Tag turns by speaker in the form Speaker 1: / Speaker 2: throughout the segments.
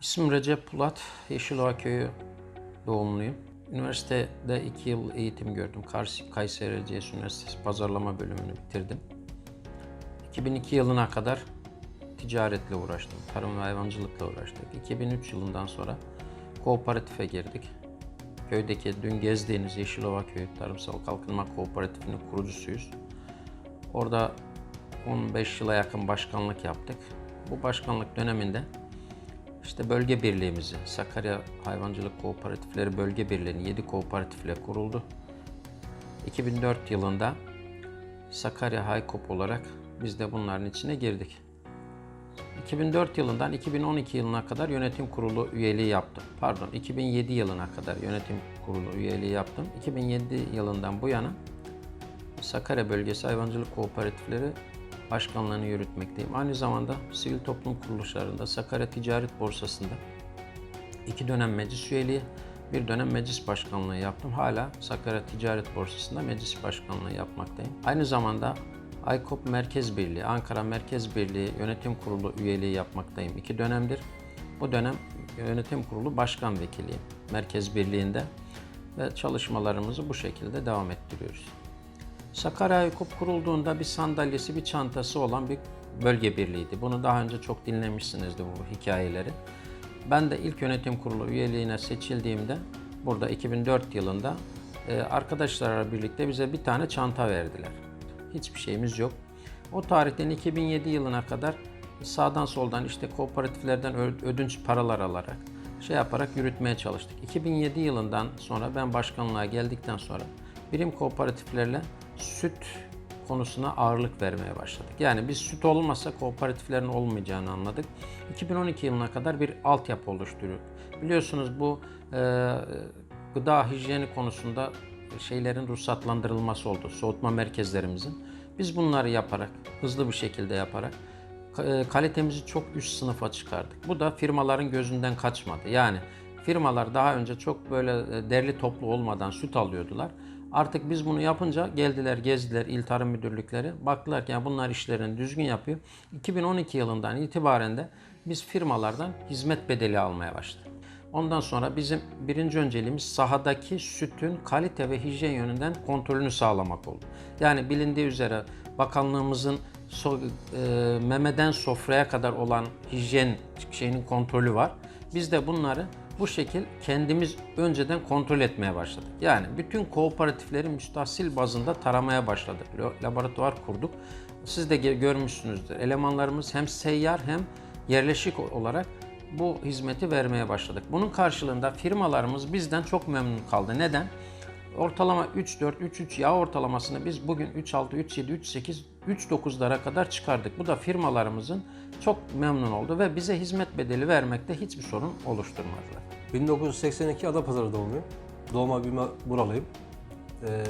Speaker 1: İsmim Recep Pulat, Yeşilova Köyü doğumluyum. Üniversitede iki yıl eğitim gördüm. Kayseri Erciyes Üniversitesi Pazarlama bölümünü bitirdim. 2002 yılına kadar ticaretle uğraştım, tarım ve hayvancılıkla uğraştık. 2003 yılından sonra kooperatife girdik. Köydeki dün gezdiğiniz Yeşilova Köyü Tarımsal Kalkınma Kooperatifinin kurucusuyuz. Orada 15 yıla yakın başkanlık yaptık. Bu başkanlık döneminde işte bölge birliğimizi, Sakarya Hayvancılık Kooperatifleri Bölge Birliği'nin 7 kooperatifle kuruldu. 2004 yılında Sakarya Haykop olarak biz de bunların içine girdik. 2004 yılından 2012 yılına kadar yönetim kurulu üyeliği yaptım. Pardon, 2007 yılına kadar yönetim kurulu üyeliği yaptım. 2007 yılından bu yana Sakarya Bölgesi Hayvancılık Kooperatifleri başkanlığını yürütmekteyim. Aynı zamanda sivil toplum kuruluşlarında Sakarya Ticaret Borsası'nda iki dönem meclis üyeliği, bir dönem meclis başkanlığı yaptım. Hala Sakarya Ticaret Borsası'nda meclis başkanlığı yapmaktayım. Aynı zamanda AYKOP Merkez Birliği, Ankara Merkez Birliği Yönetim Kurulu üyeliği yapmaktayım. İki dönemdir. Bu dönem yönetim kurulu başkan vekiliyim Merkez Birliği'nde ve çalışmalarımızı bu şekilde devam ettiriyoruz. Sakarya Haykop kurulduğunda bir sandalyesi, bir çantası olan bir bölge birliğiydi. Bunu daha önce çok dinlemişsinizdir bu hikayeleri. Ben de ilk yönetim kurulu üyeliğine seçildiğimde burada 2004 yılında e, arkadaşlarla birlikte bize bir tane çanta verdiler. Hiçbir şeyimiz yok. O tarihten 2007 yılına kadar sağdan soldan işte kooperatiflerden ödünç paralar alarak şey yaparak yürütmeye çalıştık. 2007 yılından sonra ben başkanlığa geldikten sonra birim kooperatiflerle süt konusuna ağırlık vermeye başladık. Yani biz süt olmasa kooperatiflerin olmayacağını anladık. 2012 yılına kadar bir altyapı oluşturuyoruz. Biliyorsunuz bu e, gıda hijyeni konusunda şeylerin ruhsatlandırılması oldu. Soğutma merkezlerimizin. Biz bunları yaparak, hızlı bir şekilde yaparak e, kalitemizi çok üst sınıfa çıkardık. Bu da firmaların gözünden kaçmadı. Yani firmalar daha önce çok böyle e, derli toplu olmadan süt alıyordular. Artık biz bunu yapınca geldiler, gezdiler il tarım müdürlükleri. Baktılar ki ya bunlar işlerini düzgün yapıyor. 2012 yılından itibaren de biz firmalardan hizmet bedeli almaya başladık. Ondan sonra bizim birinci önceliğimiz sahadaki sütün kalite ve hijyen yönünden kontrolünü sağlamak oldu. Yani bilindiği üzere bakanlığımızın so- e, memeden sofraya kadar olan hijyen şeyinin kontrolü var. Biz de bunları bu şekil kendimiz önceden kontrol etmeye başladık. Yani bütün kooperatifleri müstahsil bazında taramaya başladık. Laboratuvar kurduk. Siz de görmüşsünüzdür. Elemanlarımız hem seyyar hem yerleşik olarak bu hizmeti vermeye başladık. Bunun karşılığında firmalarımız bizden çok memnun kaldı. Neden? Ortalama 3-4, 3-3 yağ ortalamasını biz bugün 3-6, 3-7, 3-8, 3-9'lara kadar çıkardık. Bu da firmalarımızın çok memnun oldu ve bize hizmet bedeli vermekte hiçbir sorun oluşturmadılar.
Speaker 2: 1982 Adapazarı doğumluyum. Doğma büyüme buralıyım. Ee,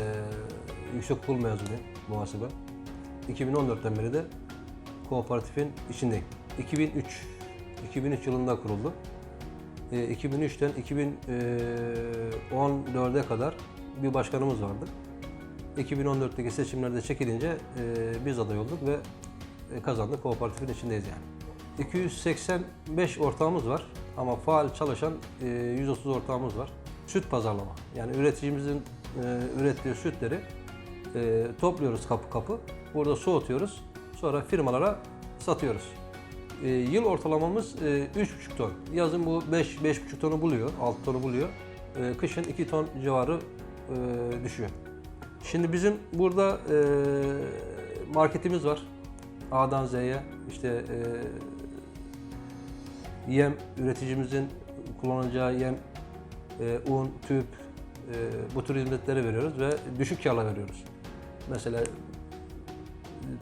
Speaker 2: yüksekokul mezunuyum muhasebe. 2014'ten beri de kooperatifin içindeyim. 2003 2003 yılında kuruldu. Ee, 2003'ten 2014'e kadar bir başkanımız vardı. 2014'teki seçimlerde çekilince e, biz aday olduk ve e, kazandık. Kooperatifin içindeyiz yani. 285 ortağımız var ama faal çalışan e, 130 ortağımız var. Süt pazarlama. Yani üreticimizin e, ürettiği sütleri e, topluyoruz kapı kapı. Burada soğutuyoruz. Sonra firmalara satıyoruz. E, yıl ortalamamız e, 3,5 ton. Yazın bu 5 5,5 tonu buluyor, 6 tonu buluyor. E, kışın 2 ton civarı e, düşüyor. Şimdi bizim burada e, marketimiz var. A'dan Z'ye işte e, yem üreticimizin kullanacağı yem, e, un, tüp e, bu tür hizmetleri veriyoruz ve düşük karla veriyoruz. Mesela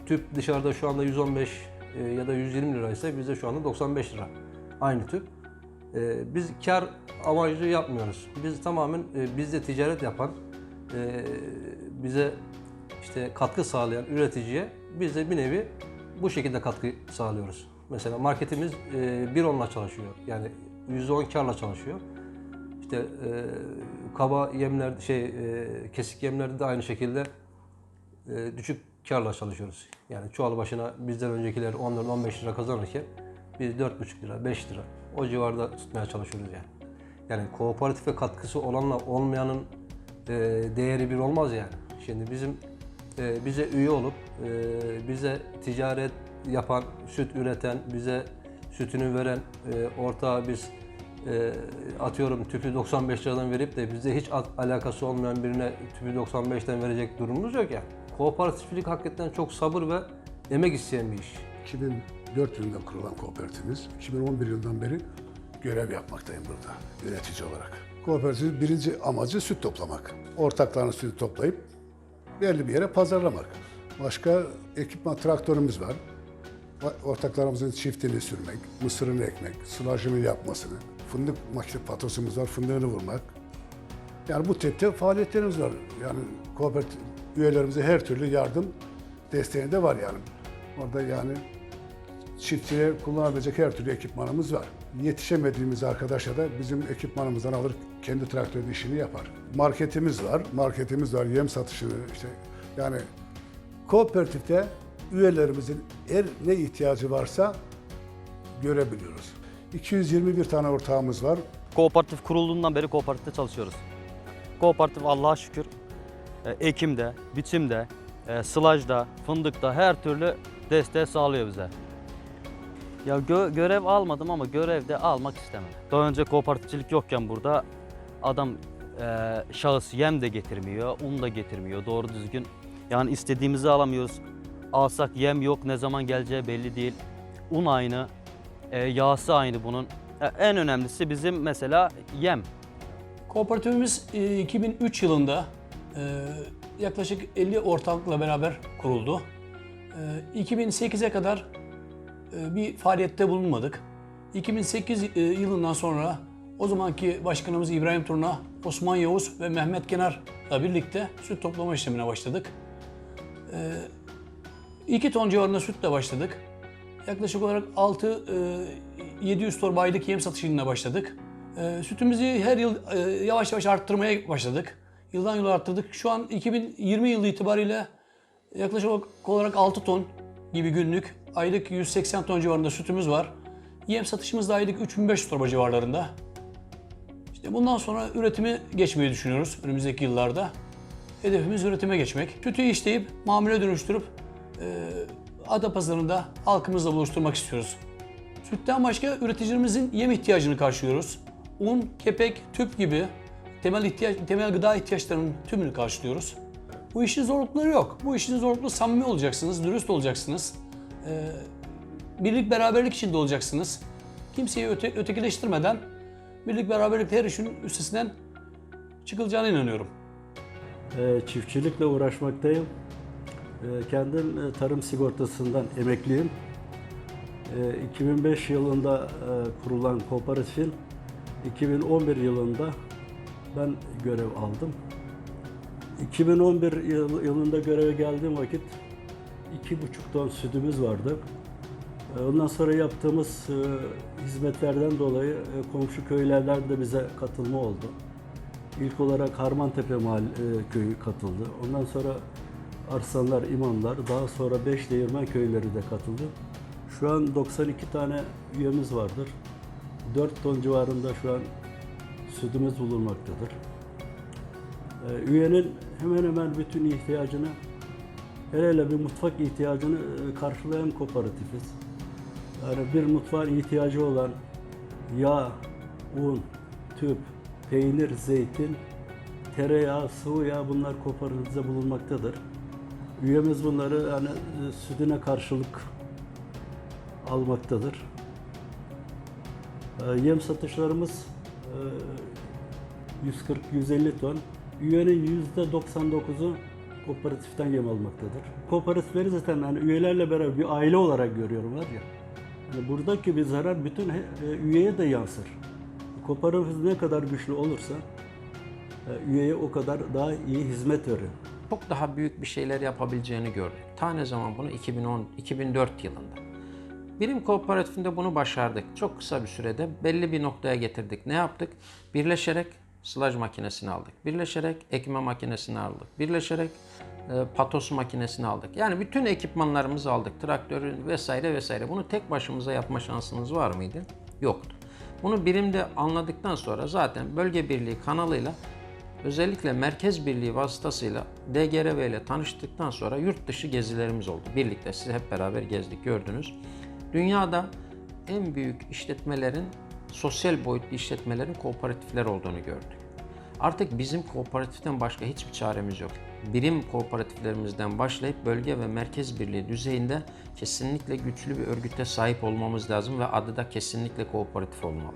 Speaker 2: tüp dışarıda şu anda 115 e, ya da 120 liraysa bizde şu anda 95 lira. Aynı tüp. E, biz kar amacı yapmıyoruz. Biz tamamen e, bizde ticaret yapan, e, bize işte katkı sağlayan üreticiye biz de bir nevi bu şekilde katkı sağlıyoruz. Mesela marketimiz e, bir onla çalışıyor. Yani %10 karla çalışıyor. İşte kaba yemler, şey kesik yemlerde de aynı şekilde düşük karla çalışıyoruz. Yani çuval başına bizden öncekiler 10 lira 15 lira kazanırken biz 4,5 lira, 5 lira o civarda tutmaya çalışıyoruz yani. Yani kooperatife katkısı olanla olmayanın e, değeri bir olmaz yani. Şimdi bizim e, bize üye olup e, bize ticaret yapan, süt üreten, bize sütünü veren e, ortağa biz e, atıyorum tüpü 95 liradan verip de bize hiç al- alakası olmayan birine tüpü 95'ten verecek durumumuz yok yani. Kooperatiflik hakikaten çok sabır ve emek isteyen bir iş.
Speaker 3: 2004 yılında kurulan kooperatifimiz. 2011 yılından beri görev yapmaktayım burada yönetici olarak. Kooperatifin birinci amacı süt toplamak. Ortakların sütü toplayıp belli bir yere pazarlamak. Başka ekipman traktörümüz var. Ortaklarımızın çiftini sürmek, mısırını ekmek, sılajını yapmasını, fındık makine patrosumuz var, fındığını vurmak. Yani bu tipte faaliyetlerimiz var. Yani kooperatif üyelerimize her türlü yardım desteği de var yani. Orada yani çiftçiye kullanabilecek her türlü ekipmanımız var. Yetişemediğimiz arkadaşa da bizim ekipmanımızdan alır kendi traktörün işini yapar. Marketimiz var, marketimiz var, yem satışını işte yani kooperatifte üyelerimizin her ne ihtiyacı varsa görebiliyoruz. 221 tane ortağımız var.
Speaker 4: Kooperatif kurulduğundan beri kooperatifte çalışıyoruz. Kooperatif Allah'a şükür e, ekimde, biçimde, e, sılajda, fındıkta her türlü desteği sağlıyor bize. Ya gö- görev almadım ama görevde almak istemem. Daha önce kooperatifçilik yokken burada adam e, şahıs yem de getirmiyor, un da getirmiyor doğru düzgün. Yani istediğimizi alamıyoruz. Alsak yem yok, ne zaman geleceği belli değil. Un aynı, e, yağsı aynı bunun. Ya en önemlisi bizim mesela yem.
Speaker 5: Kooperatifimiz e, 2003 yılında e, yaklaşık 50 ortaklıkla beraber kuruldu. E, 2008'e kadar e, bir faaliyette bulunmadık. 2008 e, yılından sonra o zamanki başkanımız İbrahim Turna, Osman Yavuz ve Mehmet Kenar'la birlikte süt toplama işlemine başladık. 2 ton civarında sütle başladık. Yaklaşık olarak 6 e, 700 torba aylık yem satışına başladık. E, Sütümüzü her yıl e, yavaş yavaş arttırmaya başladık. Yıldan yıla arttırdık. Şu an 2020 yılı itibariyle yaklaşık olarak 6 ton gibi günlük aylık 180 ton civarında sütümüz var. Yem satışımız da aylık 3500 torba civarlarında. İşte bundan sonra üretimi geçmeyi düşünüyoruz önümüzdeki yıllarda. Hedefimiz üretime geçmek. Sütü işleyip mamule dönüştürüp e, Adapazarı'nda halkımızla buluşturmak istiyoruz. Sütten başka üreticilerimizin yem ihtiyacını karşılıyoruz. Un, kepek, tüp gibi temel ihtiyaç, temel gıda ihtiyaçlarının tümünü karşılıyoruz. Bu işin zorlukları yok. Bu işin zorlukları samimi olacaksınız, dürüst olacaksınız. Ee, birlik beraberlik içinde olacaksınız. Kimseyi öte, ötekileştirmeden birlik beraberlikle her işin üstesinden çıkılacağına inanıyorum.
Speaker 6: Ee, çiftçilikle uğraşmaktayım. Ee, Kendim e, tarım sigortasından emekliyim. Ee, 2005 yılında e, kurulan kooperatifin 2011 yılında ben görev aldım. 2011 yıl- yılında göreve geldiğim vakit 2,5 ton sütümüz vardı. Ee, Ondan sonra yaptığımız e, hizmetlerden dolayı e, komşu köylerden de bize katılma oldu. İlk olarak Harmantepe Mahalle e, köyü katıldı. Ondan sonra Arslanlar, İmamlar, daha sonra Beş Değirmen köyleri de katıldı. Şu an 92 tane üyemiz vardır. 4 ton civarında şu an sütümüz bulunmaktadır. E, Üyenin hemen hemen bütün ihtiyacını, hele hele bir mutfak ihtiyacını e, karşılayan kooperatifiz. Yani bir mutfağın ihtiyacı olan yağ, un, tüp, peynir, zeytin, tereyağı, sıvı yağ bunlar kooperatifte bulunmaktadır. Üyemiz bunları yani e, sütüne karşılık almaktadır. E, Yem satışlarımız e, 140-150 ton. Üyenin %99'u kooperatiften yem almaktadır. Kooperatifleri zaten hani üyelerle beraber bir aile olarak görüyorlar ya. Yani buradaki bir zarar bütün e, üyeye de yansır. Kooperatif ne kadar güçlü olursa e, üyeye o kadar daha iyi hizmet verir.
Speaker 1: çok daha büyük bir şeyler yapabileceğini gördük. Ta ne zaman bunu 2010 2004 yılında. Birim kooperatifinde bunu başardık. Çok kısa bir sürede belli bir noktaya getirdik. Ne yaptık? Birleşerek sılaj makinesini aldık. Birleşerek ekme makinesini aldık. Birleşerek e, patos makinesini aldık. Yani bütün ekipmanlarımızı aldık. Traktörü vesaire vesaire. Bunu tek başımıza yapma şansımız var mıydı? Yoktu. Bunu birimde anladıktan sonra zaten bölge birliği kanalıyla özellikle merkez birliği vasıtasıyla DGRV ile tanıştıktan sonra yurt dışı gezilerimiz oldu. Birlikte siz hep beraber gezdik gördünüz. Dünyada en büyük işletmelerin, sosyal boyutlu işletmelerin kooperatifler olduğunu gördük. Artık bizim kooperatiften başka hiçbir çaremiz yok. Birim kooperatiflerimizden başlayıp bölge ve merkez birliği düzeyinde kesinlikle güçlü bir örgüte sahip olmamız lazım ve adı da kesinlikle kooperatif olmalı.